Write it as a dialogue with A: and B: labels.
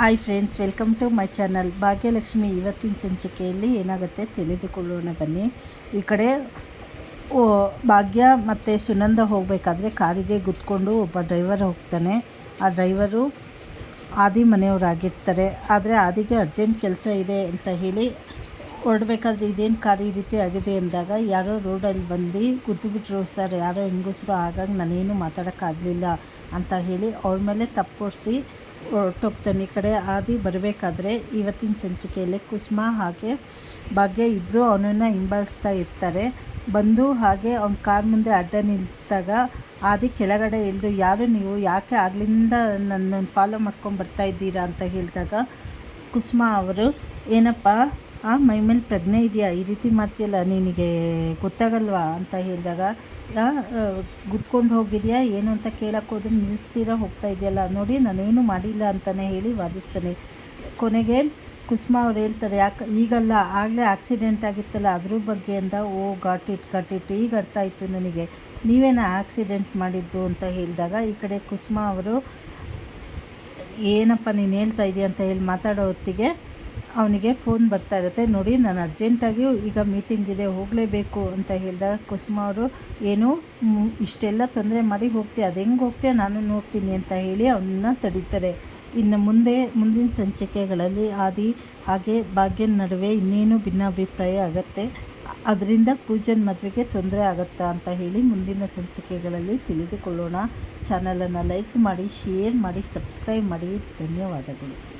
A: Hi friends welcome to my channel Bhagyalakshmi ಇವತ್ತಿನ ಸಂಚಿಕೆಯಲ್ಲಿ ಏನಾಗುತ್ತೆ ತಿಳಿದುಕೊಳ್ಳೋಣ ಬನ್ನಿ. ಈ ಕಡೆ ಭಾಗ್ಯ ಮತ್ತು ಸುನಂದ ಹೋಗಬೇಕಾದ್ರೆ ಕಾರಿಗೆ ಗುದ್ಕೊಂಡು ಒಬ್ಬ ಡ್ರೈವರ್ ಹೋಗ್ತಾನೆ. ಆ ಡ್ರೈವರು ಆದಿ ಮನೆಯವರಾಗಿರ್ತಾರೆ ಆದರೆ ಆದಿಗೆ ಅರ್ಜೆಂಟ್ ಕೆಲಸ ಇದೆ ಅಂತ ಹೇಳಿ ಹೊರಡ್ಬೇಕಾದ್ರೆ ಇದೇನು ಕಾರ್ ಈ ರೀತಿ ಆಗಿದೆ ಅಂದಾಗ ಯಾರೋ ರೋಡಲ್ಲಿ ಬಂದು ಗುದ್ದುಬಿಟ್ರು, ಸರ್, ಯಾರೋ ಹೆಂಗಸರು ಆಗಾಗ ನಾನೇನು ಮಾತಾಡೋಕ್ಕಾಗಲಿಲ್ಲ ಅಂತ ಹೇಳಿ ಅವ್ರ ಮೇಲೆ ತಪ್ಪೊಡಿಸಿ ಹೊರಟೋಗ್ತಾನೆ. ಈ ಕಡೆ ಆದಿ ಬರಬೇಕಾದ್ರೆ ಇವತ್ತಿನ ಸಂಚಿಕೆಯಲ್ಲಿ ಕುಸುಮ ಹಾಗೆ ಭಾಗ್ಯ ಇಬ್ಬರು ಅವನನ್ನು ಹಿಂಬಾಲಿಸ್ತಾ ಇರ್ತಾರೆ. ಬಂದು ಹಾಗೆ ಅವ್ನ ಕಾರ್ ಮುಂದೆ ಅಡ್ಡ ನಿಲ್ತಾಗ ಆದಿ ಕೆಳಗಡೆ ಇಳಿದು, ಯಾರು ನೀವು? ಯಾಕೆ ಆಗ್ಲಿಂದ ನನ್ನ ಫಾಲೋ ಮಾಡ್ಕೊಂಡು ಬರ್ತಾ ಇದ್ದೀರಾ? ಅಂತ ಹೇಳಿದಾಗ ಕುಸುಮ ಅವರು, ಏನಪ್ಪ ಆ ಮೈ ಮೇಲೆ ಪ್ರಜ್ಞೆ ಇದೆಯಾ? ಈ ರೀತಿ ಮಾಡ್ತೀಯಲ್ಲ, ನಿನಗೆ ಗೊತ್ತಾಗಲ್ವಾ? ಅಂತ ಹೇಳಿದಾಗ ಗುದ್ಕೊಂಡು ಹೋಗಿದೆಯಾ? ಏನು ಅಂತ ಕೇಳಕ್ಕೆ ಹೋದ್ರೆ ನಿಲ್ಲಿಸ್ತೀರಾ, ಹೋಗ್ತಾ ಇದೆಯಲ್ಲ? ನೋಡಿ, ನಾನೇನು ಮಾಡಿಲ್ಲ ಅಂತಲೇ ಹೇಳಿ ವಾದಿಸ್ತಾನೆ. ಕೊನೆಗೆ ಕುಸುಮ ಅವ್ರು ಹೇಳ್ತಾರೆ, ಯಾಕೆ, ಈಗಲ್ಲ, ಆಗಲೇ ಆಕ್ಸಿಡೆಂಟ್ ಆಗಿತ್ತಲ್ಲ, ಅದ್ರ ಬಗ್ಗೆ ಅಂದ, ಓ ಗಾಟ್ ಇಟ್, ಈಗ ಅರ್ಥ ಆಯಿತು ನನಗೆ. ನೀವೇನ ಆಕ್ಸಿಡೆಂಟ್ ಮಾಡಿದ್ದು ಅಂತ ಹೇಳಿದಾಗ, ಈ ಕಡೆ ಕುಸುಮ ಅವರು, ಏನಪ್ಪ ನೀನು ಹೇಳ್ತಾ ಇದೆಯಾ ಅಂತ ಹೇಳಿ ಮಾತಾಡೋ ಹೊತ್ತಿಗೆ ಅವನಿಗೆ ಫೋನ್ ಬರ್ತಾ ಇರುತ್ತೆ. ನೋಡಿ, ನಾನು ಅರ್ಜೆಂಟಾಗಿ ಈಗ ಮೀಟಿಂಗ್ ಇದೆ, ಹೋಗಲೇಬೇಕು ಅಂತ ಹೇಳಿದಾಗ ಕುಸುಮ ಅವರು. ಏನು ಇಷ್ಟೆಲ್ಲ ತೊಂದರೆ ಮಾಡಿ ಹೋಗ್ತೀಯ? ಅದು ಹೆಂಗೆ ಹೋಗ್ತೀಯ? ನಾನು ನೋಡ್ತೀನಿ ಅಂತ ಹೇಳಿ ಅವನ್ನ ತಡೀತಾರೆ. ಇನ್ನು ಮುಂದೆ, ಮುಂದಿನ ಸಂಚಿಕೆಗಳಲ್ಲಿ ಆದಿ ಹಾಗೆ ಭಾಗ್ಯನ ನಡುವೆ ಇನ್ನೇನು ಭಿನ್ನಾಭಿಪ್ರಾಯ ಆಗುತ್ತೆ? ಅದರಿಂದ ಪೂಜನ್ ಮದುವೆಗೆ ತೊಂದರೆ ಆಗುತ್ತಾ ಅಂತ ಹೇಳಿ ಮುಂದಿನ ಸಂಚಿಕೆಗಳಲ್ಲಿ ತಿಳಿದುಕೊಳ್ಳೋಣ. ಚಾನಲನ್ನು ಲೈಕ್ ಮಾಡಿ, ಶೇರ್ ಮಾಡಿ, ಸಬ್ಸ್ಕ್ರೈಬ್ ಮಾಡಿ. ಧನ್ಯವಾದಗಳು.